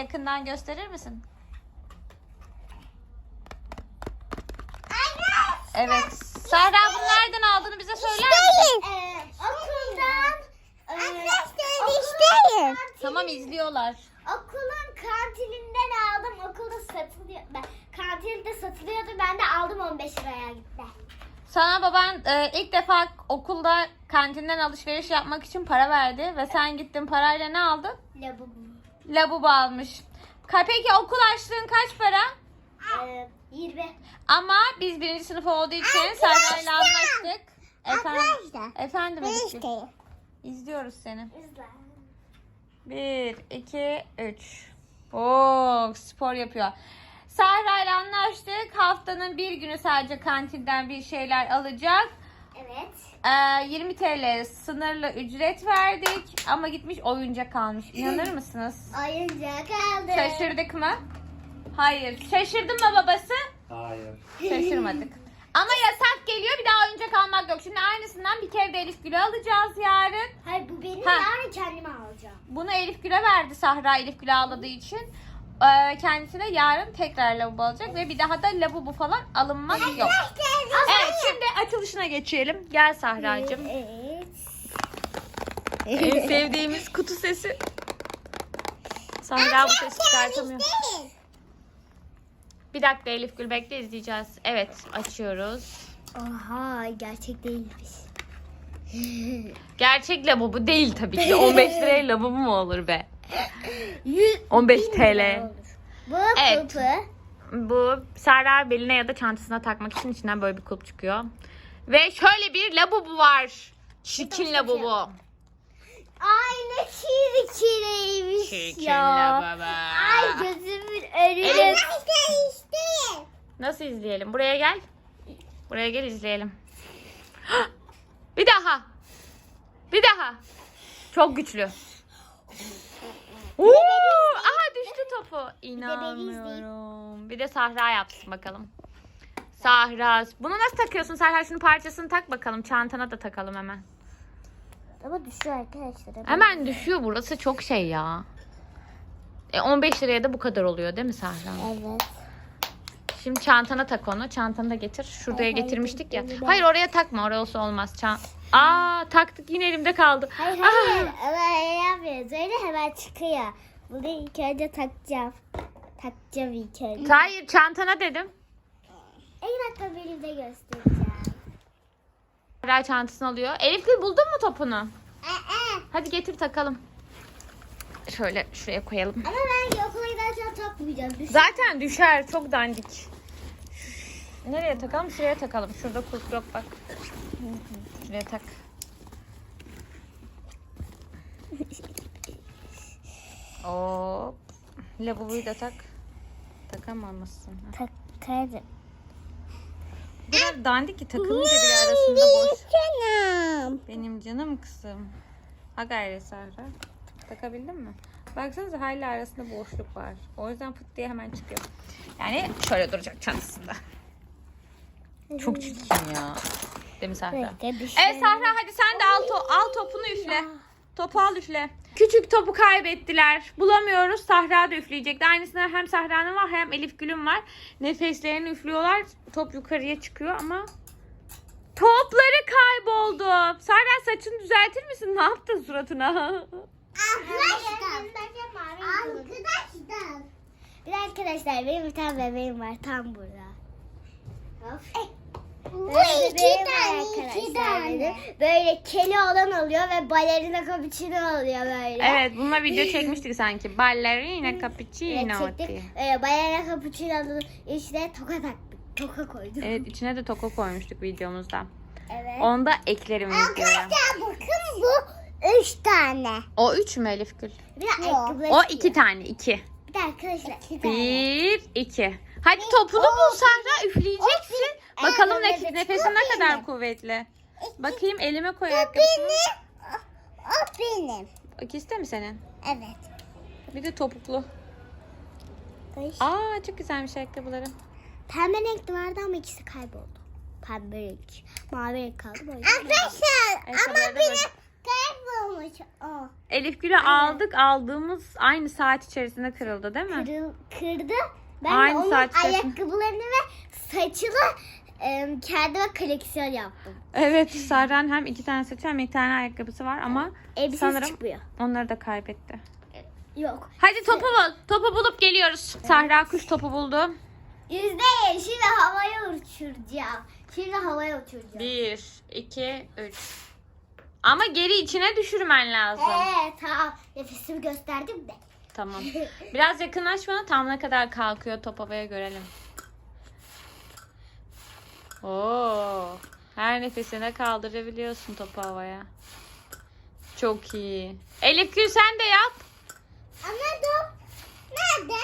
yakından gösterir misin? Evet. Sahra bunu nereden aldığını bize söyler misin? Ee, okuldan e, Arkadaşlar okulun isteyin. kantini- Tamam izliyorlar. Okulun kantininden aldım. Okulda satılıyor. Ben, kantinde satılıyordu. Ben de aldım 15 liraya gitti. Sana baban e, ilk defa okulda kantinden alışveriş yapmak için para verdi ve sen gittin parayla ne aldın? Labubu. Labubu almış. Peki okul açlığın kaç para? Ee, 20. Ama biz birinci sınıf olduğu için ile anlaştık. Efendim, Arkadaşlar. efendim Elif'ciğim. isteyin. İzliyoruz seni. İzle. Bir, iki, üç. Oo, spor yapıyor. Sahra ile anlaştık. Haftanın bir günü sadece kantinden bir şeyler alacak. Evet. Ee, 20 TL sınırlı ücret verdik ama gitmiş oyuncak almış. İnanır mısınız? Oyuncak aldım. Şaşırdık mı? Hayır. Şaşırdın mı babası? Hayır. Şaşırmadık. Ama yasak geliyor bir daha oyuncak almak yok. Şimdi aynısından bir kere de Elif Gül'e alacağız yarın. Hayır bu benim Ha. yarın kendime alacağım. Bunu Elif Gül'e verdi Sahra Elif Gül'e ağladığı için. Ee, kendisine yarın tekrar lavabo alacak ve bir daha da lavabo falan alınmaz yok. Evet şimdi açılışına geçelim. Gel Sahra'cığım. Evet. En sevdiğimiz kutu sesi. Sahra bu sesi çıkartamıyor. Bir dakika Elif Gül bekle izleyeceğiz. Evet açıyoruz. Oha gerçek değilmiş. Gerçek lavabo değil tabii ki. 15 liraya lavabo mu olur be? 100 15 bin TL. lira olur. Bu Evet. kulpu. Bu Sahra beline ya da çantasına takmak için içinden böyle bir kulp çıkıyor. Ve şöyle bir lavabo var. Çirkin lavabo. Ay ne kiri kireymiş Çirkin ya. lavabo. Ay gözümün önüne. Nasıl izleyelim? Buraya gel. Buraya gel izleyelim. Bir daha. Bir daha. Çok güçlü. Oo! Aha düştü topu. İnanmıyorum. Bir de Sahra yapsın bakalım. Sahra. Bunu nasıl takıyorsun Sahra? Şunun parçasını tak bakalım. Çantana da takalım hemen. Ama düşüyor arkadaşlar. Hemen düşüyor burası çok şey ya. E 15 liraya da bu kadar oluyor değil mi Sahra? Evet. Şimdi çantana tak onu. Çantanı da getir. Şuraya Hayır, getirmiştik ya. hayır, ben- Hayır oraya takma. Oraya olsa olmaz. Çan Aa taktık yine elimde kaldı. Hayır hayır. Ama öyle yapmıyoruz. Öyle hemen çıkıyor. Bunu ilk önce takacağım. Takacağım ilk önce. Hayır çantana dedim. En dakika beni de göstereceğim. Sahra çantasını alıyor. Elif Gül buldun mu topunu? Ee, Hadi getir takalım. Şöyle şuraya koyalım. Ama ben okula giderken takmayacağım. Düş- Zaten düşer. Çok dandik. Nereye takalım? Şuraya takalım. Şurada yok bak. Şuraya tak. Hop. Lavaboyu da tak. Takamamışsın. Ha. Takarım. Bu kadar dandik ki takılınca bile arasında boş. Canım. Benim canım kızım. Ha gayret Serra. Takabildin mi? Baksanıza hala arasında boşluk var. O yüzden fıt diye hemen çıkıyor. Yani şöyle duracak çantasında. Çok çirkin ya. Değil mi Sahra? Evet Sahra hadi sen de al, to- al topunu üfle. Topu al üfle. Küçük topu kaybettiler. Bulamıyoruz. Sahra da üfleyecekti. Aynısından hem Sahra'nın var hem Elif Gül'ün var. Nefeslerini üflüyorlar. Top yukarıya çıkıyor ama topları kayboldu. Sahra saçını düzeltir misin? Ne yaptın suratına? Arkadaşlar. Arkadaşlar. Bir arkadaşlar benim bir tane bebeğim var tam burada. Bu Böyle iki tane, iki tane. Böyle keli olan oluyor ve balerina cappuccino oluyor böyle. evet bununla video çekmiştik sanki. Ballerina cappuccino Evet, çektik. diye. Ee, balerina cappuccino'nun içine toka taktık. Toka koyduk. Evet içine de toko koymuştuk videomuzda. Evet. Onu da eklerim videoya. Arkadaşlar bakın bu üç tane. O üç mü Elif Gül? Bir de ayakkabıları O iki tane iki. Bir de arkadaşlar. Bir, iki. Hadi topunu bul üfleyeceksin. Bakalım Aynen, ne, evet. nefesin ne kadar kuvvetli. Bakayım elime koy ayakkabısını. O benim. İkisi de mi senin? Evet. Bir de topuklu. Ay, Aa çok güzelmiş ayakkabıları. Pembe renkli vardı ama ikisi kayboldu. Pembe renk. Mavi renk kaldı. Böyle. Arkadaşlar Ayakkabıları ama da benim olmuş. O. Elif Gül'ü aldık. Aldığımız aynı saat içerisinde kırıldı değil mi? Kırıl, kırdı. Ben Aynı de onun saat ayakkabılarını ve saçını e, kendime koleksiyon yaptım. Evet Serra'nın hem iki tane saçı hem iki tane ayakkabısı var ama Elbisesi sanırım çıkmıyor. onları da kaybetti. Yok. Hadi topu bul. Topu bulup geliyoruz. Sahra kuş topu buldu. Yüzde yüz. Şimdi havaya uçuracağım. Şimdi havaya uçuracağım. Bir, iki, üç. Ama geri içine düşürmen lazım. Ee, tamam. Nefesimi gösterdim de. Tamam. Biraz yakınlaş bana tam ne kadar kalkıyor top havaya görelim. Oo. Her nefesine kaldırabiliyorsun topu havaya. Çok iyi. Elif Gül sen de yap. Ama top nerede?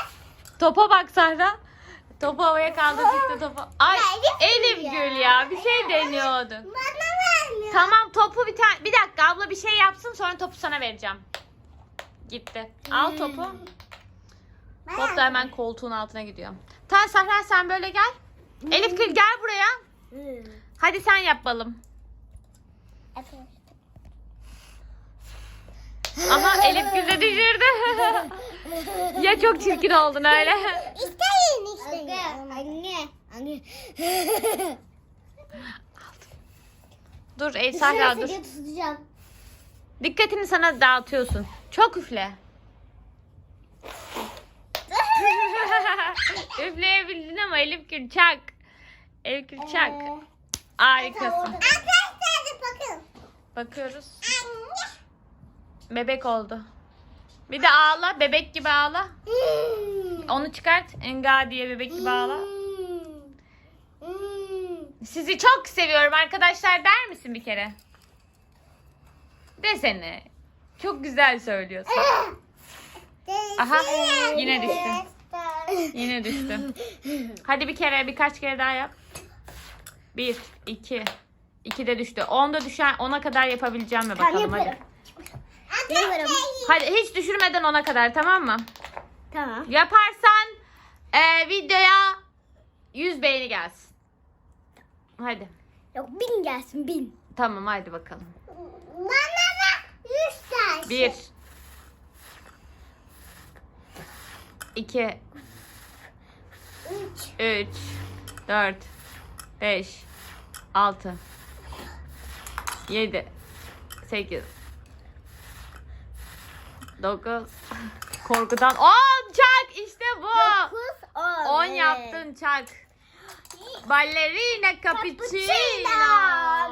Topa bak Sahra. Topu havaya kaldırdıkça topu. Ay Elif Gül ya. Bir şey deniyordu. Bana vermiyor. Tamam topu bir tane bir dakika abla bir şey yapsın sonra topu sana vereceğim. Gitti. Al topu. Top da hemen koltuğun altına gidiyor. Tamam Sahra sen böyle gel. Elif Gül gel buraya. Hadi sen yap balım. Aha Elif Gül de düşürdü. ya çok çirkin oldun öyle. İsteyin isteyin. Anne. Anne. Dur el Sahra dur. Tutacağım. Dikkatini sana dağıtıyorsun. Çok üfle. Üfleyebildin ama Elif Gül çak. Gül çak. Ee, Harikasın. Arkadaşlar da bakın. Bakıyoruz. Bebek oldu. Bir de ağla. Bebek gibi ağla. Onu çıkart. Enga diye bebek gibi ağla. Sizi çok seviyorum arkadaşlar der misin bir kere? Desene. Çok güzel söylüyorsun. Aha yine düştü. Yine düştü. Hadi bir kere birkaç kere daha yap. Bir, iki. İki de düştü. Onda düşen ona kadar yapabileceğim mi Tamam bakalım hadi. yaparım. Yaparım. Hadi hiç düşürmeden ona kadar tamam mı? Tamam. Yaparsan e, videoya 100 beğeni gelsin. Hadi. Yok bin gelsin bin. Tamam hadi bakalım. Bana da yüz tane. Bir. iki, Üç. Üç. Dört. Beş. Altı. Yedi. Sekiz. Dokuz. Korkudan on çak işte bu. Dokuz, on. On evet. yaptın çak. Ballerina Cappuccino.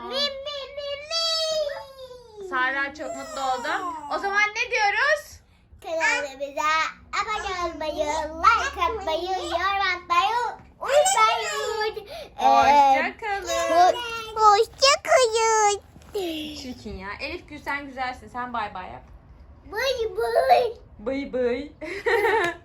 Mi mi mi mi. Sara çok mutlu oldu. O zaman ne diyoruz? Kanalımıza abone olmayı, like atmayı, yorum atmayı unutmayın. Ee, Hoşçakalın. Hoşça kalın. Çirkin ya. Elif Gül sen güzelsin. Sen bay bay yap. Bye bye. Bay bay.